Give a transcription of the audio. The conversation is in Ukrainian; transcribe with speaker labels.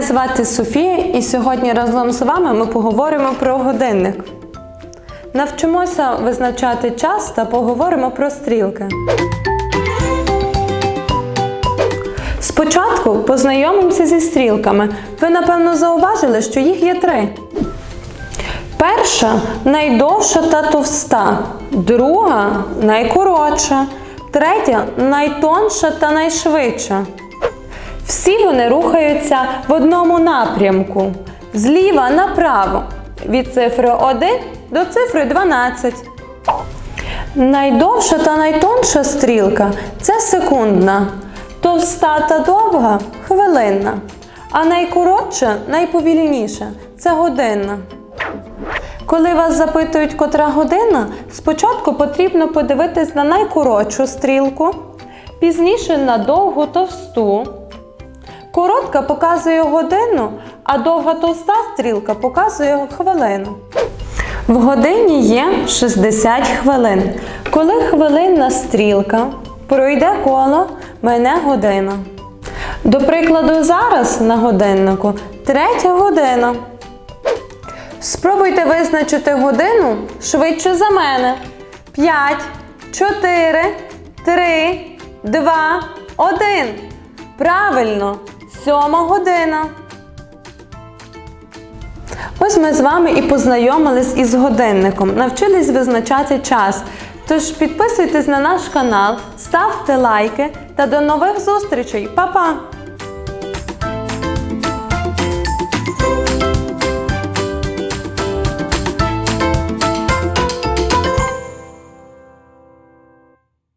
Speaker 1: звати Софія, і сьогодні разом з вами ми поговоримо про годинник. Навчимося визначати час та поговоримо про стрілки. Спочатку познайомимося зі стрілками. Ви, напевно, зауважили, що їх є три. Перша найдовша та товста, друга найкоротша, третя найтонша та найшвидша. Всі вони рухаються в одному напрямку зліва направо, від цифри 1 до цифри 12. Найдовша та найтонша стрілка це секундна, товста та довга хвилинна, а найкоротша, найповільніша це годинна. Коли вас запитують, котра година, спочатку потрібно подивитись на найкоротшу стрілку, пізніше на довгу товсту. Коротка показує годину, а довга товста стрілка показує хвилину. В годині є 60 хвилин. Коли хвилинна стрілка пройде коло, мене година. До прикладу, зараз на годиннику третя година. Спробуйте визначити годину швидше за мене. 5, 4, 3, 2, 1. Правильно, сьома година. Ось ми з вами і познайомились із годинником, навчились визначати час. Тож підписуйтесь на наш канал, ставте лайки та до нових зустрічей. Па-па!